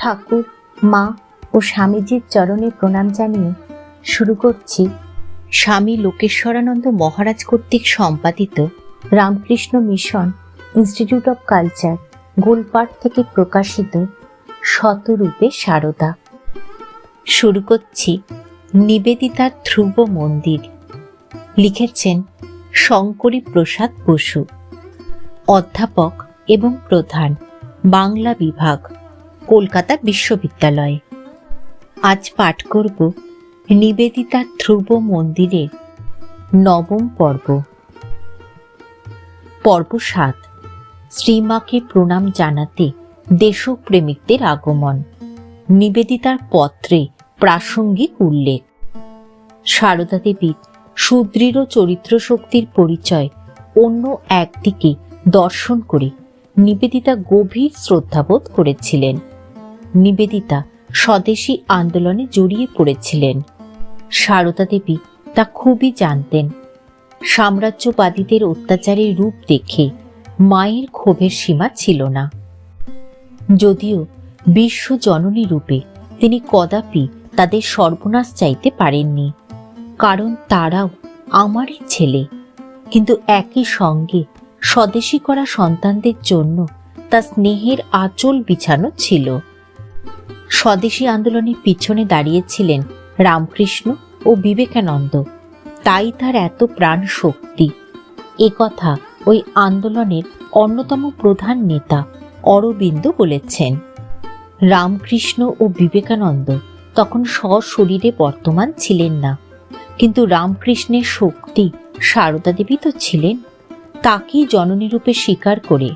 ঠাকুর, মা ও স্বামীজির চরণে প্রণাম জানিয়ে শুরু করছি স্বামী লোকেশ্বরানন্দ মহারাজ কর্তৃক সম্পাদিত Ramakrishna Mission Institute of Culture, Golpark থেকে প্রকাশিত শতরূপে সারদা। শুরু করছি নিবেদিতার ধ্রুব মন্দির। লিখেছেন শঙ্করী প্রসাদ বসু, অধ্যাপক এবং প্রধান, বাংলা বিভাগ। কলকাতা বিশ্ববিদ্যালয়। আজ পাঠ করব নিবেদিতা ধ্রুব মন্দিরের নবম পর্ব। পর্ব সাত, শ্রীমাকে প্রণাম জানাতে দেশপ্রেমিকদের আগমন। নিবেদিতার পত্রে প্রাসঙ্গিক উল্লেখ। সারদা দেবীর সুদৃঢ় চরিত্র শক্তির পরিচয় অন্য একদিকে দর্শন করে নিবেদিতা গভীর শ্রদ্ধাবোধ করেছিলেন। নিবেদিতা স্বদেশী আন্দোলনে জড়িয়ে পড়েছিলেন। সারদা দেবী তা খুবই জানতেন। সাম্রাজ্যবাদীদের অত্যাচারের রূপ দেখে মায়ের ক্ষোভের সীমা ছিল না। যদিও বিশ্ব জননী রূপে তিনি কদাপি তাদের সর্বনাশ চাইতে পারেননি। কারণ তারাও আমারই ছেলে। কিন্তু একই সঙ্গে স্বদেশী করা সন্তানদের জন্য তা স্নেহের আচল বিছানো ছিল। স্বদেশী আন্দোলনের পিছনে দাঁড়িয়েছিলেন রামকৃষ্ণ ও বিবেকানন্দ। তাই তার এত প্রাণ শক্তি কথা ওই আন্দোলনের অন্যতম প্রধান নেতা অরবিন্দ বলেছেন। রামকৃষ্ণ ও বিবেকানন্দ তখন সশরীরে বর্তমান ছিলেন না। কিন্তু রামকৃষ্ণের শক্তি সারদা দেবী তো ছিলেন। তাকেই জননীরূপে স্বীকার করে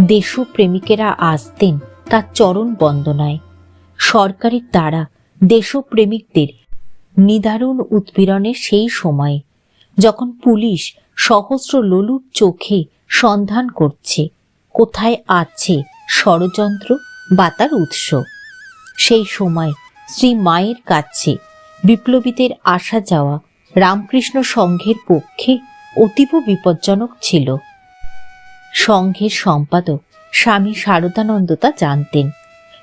দেশপ্রেমিকেরা আসতেন তার চরণ বন্দনায়। সরকারের দ্বারা দেশপ্রেমিকদের নিদারুণ উৎপীড়নের সেই সময়, যখন পুলিশ সহস্র লোলুপ চোখে সন্ধান করছে, কোথায় আছে ষড়যন্ত্র বা তার উৎস। সেই সময় শ্রী মায়ের কাছে বিপ্লবীদের আসা যাওয়া রামকৃষ্ণ সংঘের পক্ষে অতীব বিপজ্জনক ছিল। সংঘের সম্পাদক স্বামী শারদানন্দ তা জানতেন।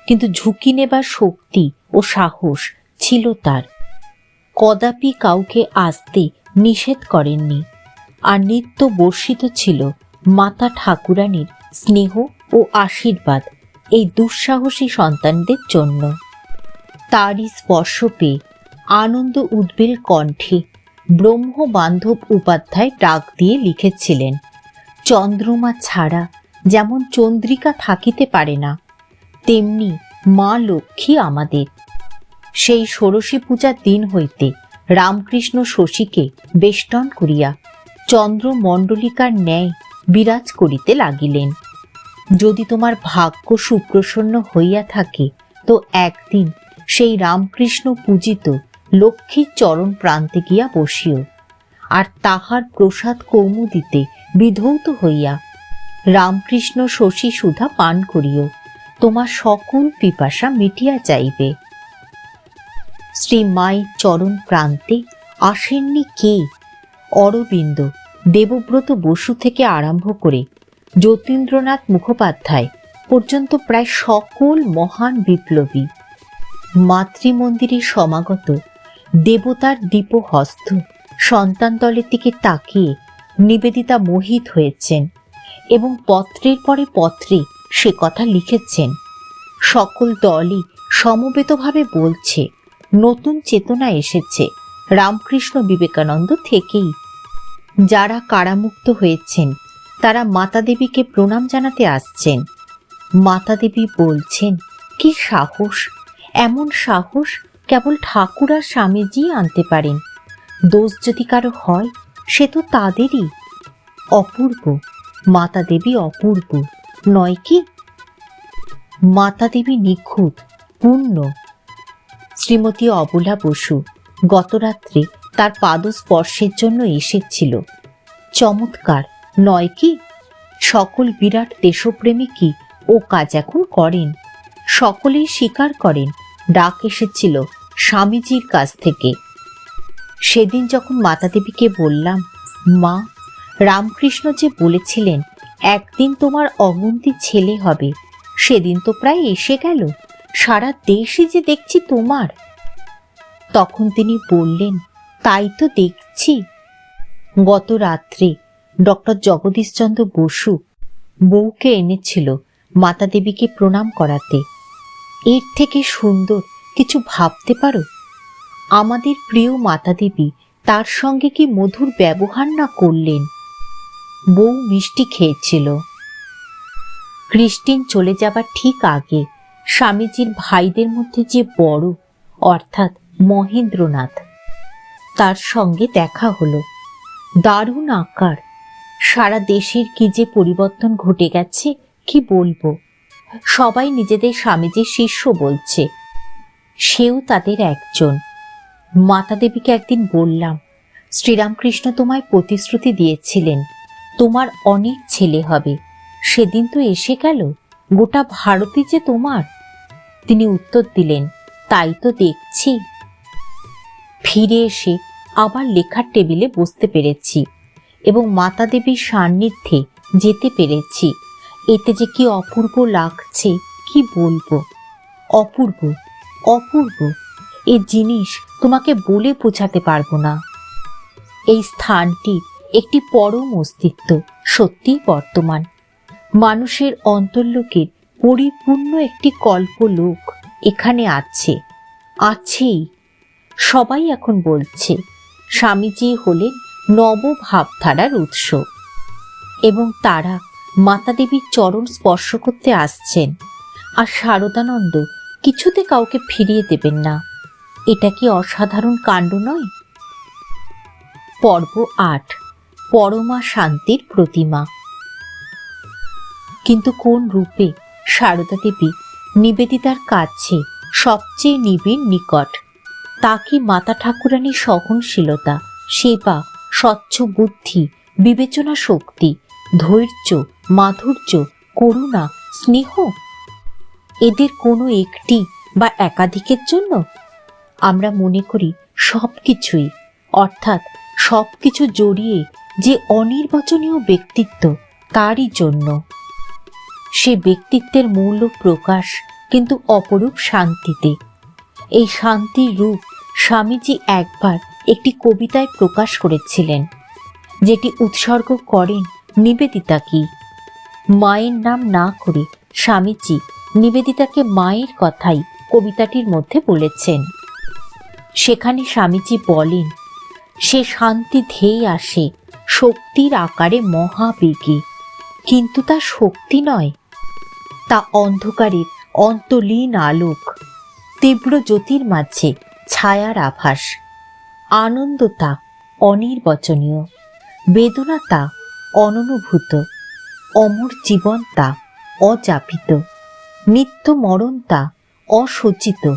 কিন্তু ঝুঁকি নেবার শক্তি ও সাহস ছিল তার। কদাপি কাউকে আসতে নিষেধ করেননি। আর নিত্য বর্ষিত ছিল মাতা ঠাকুরানীর স্নেহ ও আশীর্বাদ এই দুঃসাহসী সন্তানদের জন্য। তারই স্পর্শ পেয়ে আনন্দ উদ্বেল কণ্ঠে ব্রহ্ম বান্ধব উপাধ্যায় ডাক দিয়ে লিখেছিলেন, চন্দ্রমা ছাড়া যেমন চন্দ্রিকা থাকিতে পারে না, তেমনি মা লক্ষ্মী আমাদের। সেই ষোড়শী পূজার দিন হইতে রামকৃষ্ণ শশীকে বেষ্টন করিয়া চন্দ্রমণ্ডলিকার ন্যায় বিরাজ করিতে লাগিলেন। যদি তোমার ভাগ্য সুপ্রসন্ন হইয়া থাকে, তো একদিন সেই রামকৃষ্ণ পূজিত লক্ষ্মীর চরণ প্রান্তে গিয়া বসিও, আর তাহার প্রসাদ কৌমুদিতে বিধৌত হইয়া রামকৃষ্ণ শশী সুধা পান করিও। তোমার সকল পিপাসা মিটিয়া যাইবে। শ্রী মায়ের চরণ প্রান্তে আসেননি কে? অরবিন্দ, দেবব্রত বসু থেকে আরম্ভ করে যতীন্দ্রনাথ মুখোপাধ্যায় পর্যন্ত প্রায় সকল মহান বিপ্লবী। মাতৃমন্দিরে সমাগত দেবতার দীপহস্ত সন্তান দলের দিকে তাকিয়ে নিবেদিতা মোহিত হয়েছেন। এবং পত্রের পরে পত্রে সে কথা লিখেছেন। সকল দলই সমবেতভাবে বলছে, নতুন চেতনা এসেছে, রামকৃষ্ণ বিবেকানন্দ থেকেই। যারা কারামুক্ত হয়েছেন, তারা মাতা দেবীকে প্রণাম জানাতে আসছেন। মাতা দেবী বলছেন, কি সাহস! এমন সাহস কেবল ঠাকুর আর স্বামীজি আনতে পারেন। দোষ যদি কারও হয়, সে তো তাদেরই। অপূর্ব! মাতা দেবী অপূর্ব। নয় কি? মাতা দেবী নিখুঁত, পূর্ণ। শ্রীমতী অবলা বসু গতরাত্রে তার পাদস্পর্শের জন্য এসেছিল। চমৎকার, নয় কি? সকল বিরাট দেশপ্রেমিকই ও কাজ এখন করেন? সকলেই স্বীকার করেন, ডাক এসেছিল স্বামীজির কাছ থেকে। সেদিন যখন মাতা দেবীকে বললাম, মা রামকৃষ্ণ যে বলেছিলেন, একদিন তোমার অগুন্তি ছেলে হবে, সেদিন তো প্রায় এসে গেল, সারা দেশে যে দেখছি তোমার। তখন তিনি বললেন, তাই তো দেখছি। গত রাত্রে ডক্টর জগদীশচন্দ্র বসু বউকে এনেছিল মাতা দেবীকে প্রণাম করাতে। এর থেকে সুন্দর কিছু ভাবতে পারো? আমাদের প্রিয় মাতা দেবী তার সঙ্গে কি মধুর ব্যবহার না করলেন? বউ মিষ্টি খেয়েছিল। ক্রিস্টিন চলে যাবার ঠিক আগে স্বামীজির ভাইদের মধ্যে যে বড়, অর্থাৎ মহেন্দ্রনাথ, তার সঙ্গে দেখা হলো। দারুণ আকার। সারা দেশের কি যে পরিবর্তন ঘটে গেছে, কি বলব? সবাই নিজেদের স্বামীজির শিষ্য বলছে। সেও তাদের একজন। মাতা দেবীকে একদিন বললাম, শ্রীরামকৃষ্ণ তোমায় প্রতিশ্রুতি দিয়েছিলেন। তোমার অনেক ছেলে হবে। সেদিন তো এসে গেল, গোটা ভারতই যে তোমার। তিনি উত্তর দিলেন, তাই তো দেখছি। ফিরে এসে আবার লেখার টেবিলে বসতে পেরেছি এবং মাতা দেবীর সান্নিধ্যে যেতে পেরেছি। এতে যে কি অপূর্ব লাগছে, কি বলব? অপূর্ব অপূর্ব, এ জিনিস তোমাকে বলে বোঝাতে পারব না। এই স্থানটি একটি পরম অস্তিত্ব, সত্যিই বর্তমান। মানুষের অন্তর্লোকের পরিপূর্ণ একটি কল্পলোক এখানে আছে, আছেই। সবাই এখন বলছে, স্বামীজি হলেন নব ভাবধারার উৎস এবং তারা মাতা দেবীর চরণ স্পর্শ করতে আসছেন আর শারদানন্দ কিছুতে কাউকে ফিরিয়ে দেবেন না। এটা কি অসাধারণ কাণ্ড নয়? পর্ব আট। পরমা শান্তির প্রতিমা। কিন্তু কোন রূপে সারদা দেবী নিবেদিতার কাছে সবচেয়ে নিবিড় নিকট? তা কি মাতা ঠাকুরানীর সহনশীলতা, সেবা, স্বচ্ছ বুদ্ধি, বিবেচনা শক্তি, ধৈর্য, মাধুর্য, করুণা, স্নেহ? এদের কোনো একটি বা একাধিকের জন্য? আমরা মনে করি সব কিছুই অর্থাৎ সব কিছু জড়িয়ে যে অনির্বাচনীয় ব্যক্তিত্ব তারই জন্য। সে ব্যক্তিত্বের মূল্য প্রকাশ কিন্তু অপরূপ শান্তিতে। এই শান্তির রূপ স্বামীজি একবার একটি কবিতায় প্রকাশ করেছিলেন, যেটি উৎসর্গ করেন নিবেদিতা কি। মায়ের নাম না করে স্বামীজি নিবেদিতাকে মায়ের কথাই কবিতাটির মধ্যে বলেছেন। সেখানে স্বামীজি বলেন, সে শান্তি ধেয়ে আসে শক্তির আকারে মহাবেগে। কিন্তু তা শক্তি নয়, তা অন্ধকারের অন্তলীন আলোক, তীব্র জ্যোতির মাঝে ছায়ার আভাস। আনন্দ তা অনির্বচনীয়, বেদনা তা অননুভূত, অমর জীবন তা অজাপিত নিত্য মরণ তা অসজ্জিত।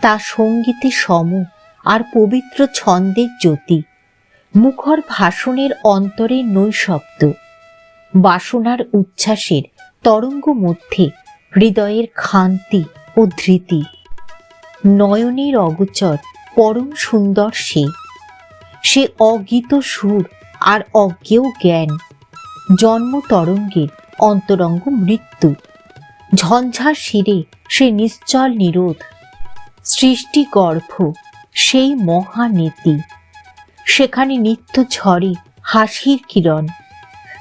তা সঙ্গীতে সম আর পবিত্র ছন্দের জ্যোতি মুখর ভাষণের অন্তরে নৈশব্দ। বাসনার উচ্ছ্বাসের তরঙ্গ মধ্যে হৃদয়ের খান্তি ও ধৃতি। নয়নের অগোচর পরম সুন্দর সে। সে অগীত সুর আর অজ্ঞেয় জ্ঞান। জন্ম তরঙ্গের অন্তরঙ্গ মৃত্যু। ঝঞ্ঝা শিরে সে নিশ্চল নিরোধ। সৃষ্টি গর্ভ সেই মহানীতি। সেখানে নিত্য ঝরে হাসির কিরণ।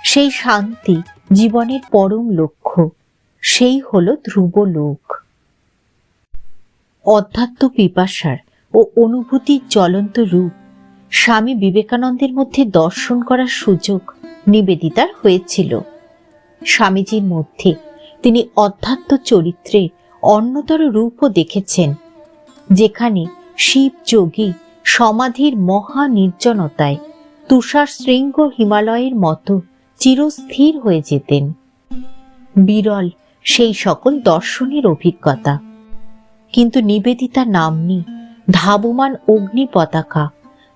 সেই শান্তি জীবনের পরম লক্ষ্য। সেই হলো ধ্রুবলোক অধ্যাত্ম পিপাসার ও অনুভূতির জ্বলন্ত রূপ। স্বামী বিবেকানন্দের মধ্যে দর্শন করার সুযোগ নিবেদিতার হয়েছিল। স্বামীজির মধ্যে তিনি অধ্যাত্ম চরিত্রের অন্যতর রূপও দেখেছেন, যেখানে শিব যোগী সমাধির মহা নির্জনতায় তুষার শৃঙ্গ হিমালয়ের মতো চিরস্থির হয়ে যেতেন। বিরল সেই সকল দর্শনের অভিজ্ঞতা। কিন্তু নিবেদিতা নামনি, ধাবমান অগ্নি পতাকা,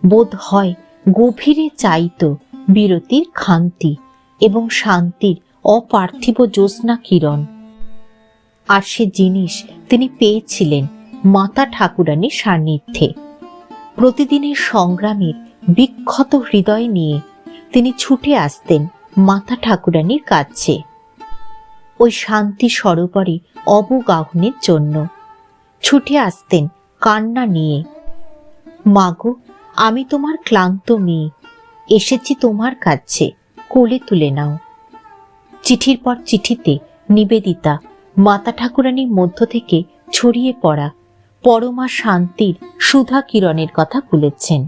বোধ হয় গভীরে চাইত বিরতির খান্তি এবং শান্তির অপার্থিব জ্যোৎস্না কিরণ। আর সে জিনিস তিনি পেয়েছিলেন মাতা ঠাকুরানীর সান্নিধ্যে। প্রতিদিনের সংগ্রামের বিক্ষত হৃদয় নিয়ে তিনি ছুটে আসতেন মাতা ঠাকুরানীর কাছে। ওই শান্তি সরোবরে অবগাহনের জন্য ছুটে আসতেন কান্না নিয়ে। মাগো, আমি তোমার ক্লান্ত মেয়ে, এসেছি তোমার কাছে, কোলে তুলে নাও। চিঠির পর চিঠিতে নিবেদিতা মাতা ঠাকুরানীর মধ্য থেকে ছড়িয়ে পড়া পরমা শান্তির সুধা কিরণের কথা বলেছেন।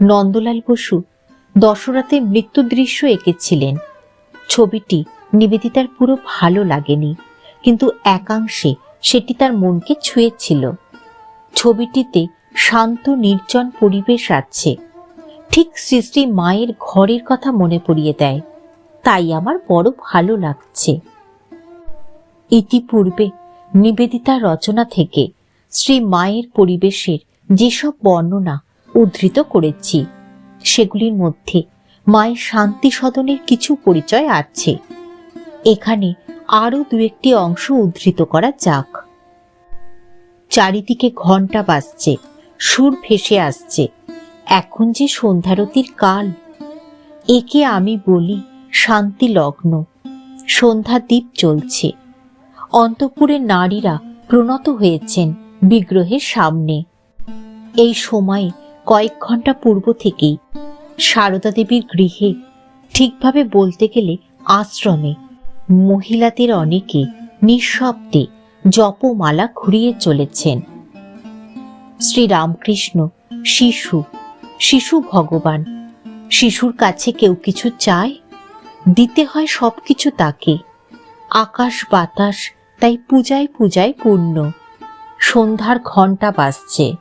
নন্দলাল বসু দশরাতে মৃত্যু দৃশ্য এঁকেছিলেন। ছবিটি নিবেদিতার পুরো ভালো লাগেনি, কিন্তু একাংশে সেটি তার মনকে ছুঁয়েছিল। ছবিটিতে শান্ত, নির্জন পরিবেশ আছে। ঠিক সৃষ্টি মায়ের ঘরের কথা মনে পড়িয়ে দেয়, তাই আমার বড় ভালো লাগছে। ইতিপূর্বে নিবেদিতা রচনা থেকে শ্রী মায়ের পরিবেশের যেসব বর্ণনা উদ্ধৃত করেছি, সেগুলির মধ্যে মায়ের শান্তি সদনের কিছু পরিচয় আছে। এখানে আরও দু একটি অংশ উদ্ধৃত করা যাক। চারিদিকে ঘণ্টা বাজছে, সুর ভেসে আসছে। এখন যে সন্ধ্যারতির কাল, একে আমি বলি শান্তি লগ্ন সন্ধ্যা দ্বীপ চলছে অন্তপুরের নারীরা প্রণত হয়েছেন। বিগ্রহের সামনে। এই সময়ে কয়েক ঘণ্টা পূর্ব থেকেই সারদা দেবীর গৃহে ঠিকভাবে বলতে গেলে আশ্রমে মহিলাদের অনেকে নিঃশব্দে জপমালা ঘুরিয়ে চলেছেন। শ্রীরামকৃষ্ণ, শিশু শিশু ভগবান, শিশুর কাছে কেউ কিছু চায়? দিতে হয় সবকিছু তাকে। আকাশ বাতাস তাই পূজায় পূজায় পূর্ণ। সন্ধ্যার ঘণ্টা বাজছে।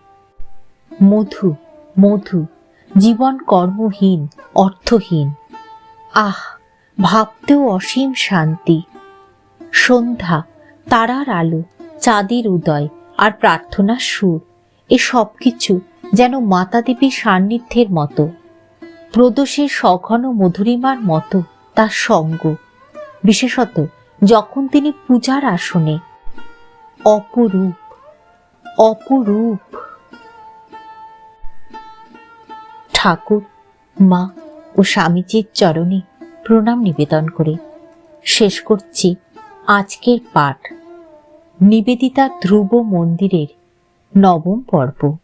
মধু মধু, জীবন কর্মহীন, অর্থহীন। আহ, ভাবতেও অসীম শান্তি। সন্ধ্যা, তারার আলো, চাঁদের উদয় আর প্রার্থনার সুর, এ সব কিছু যেন মাতা দেবীর সান্নিধ্যের মতো। প্রদোষের সঘন মধুরিমার মতো তার সঙ্গ। বিশেষত যখন তিনি পূজার আসনে। অপরূপ অপরূপ। ঠাকুর, মা ও স্বামীজির চরণে প্রণাম নিবেদন করে। শেষ করছি আজকের পাঠ। নিবেদিতা ধ্রুব মন্দিরের নবম পর্ব।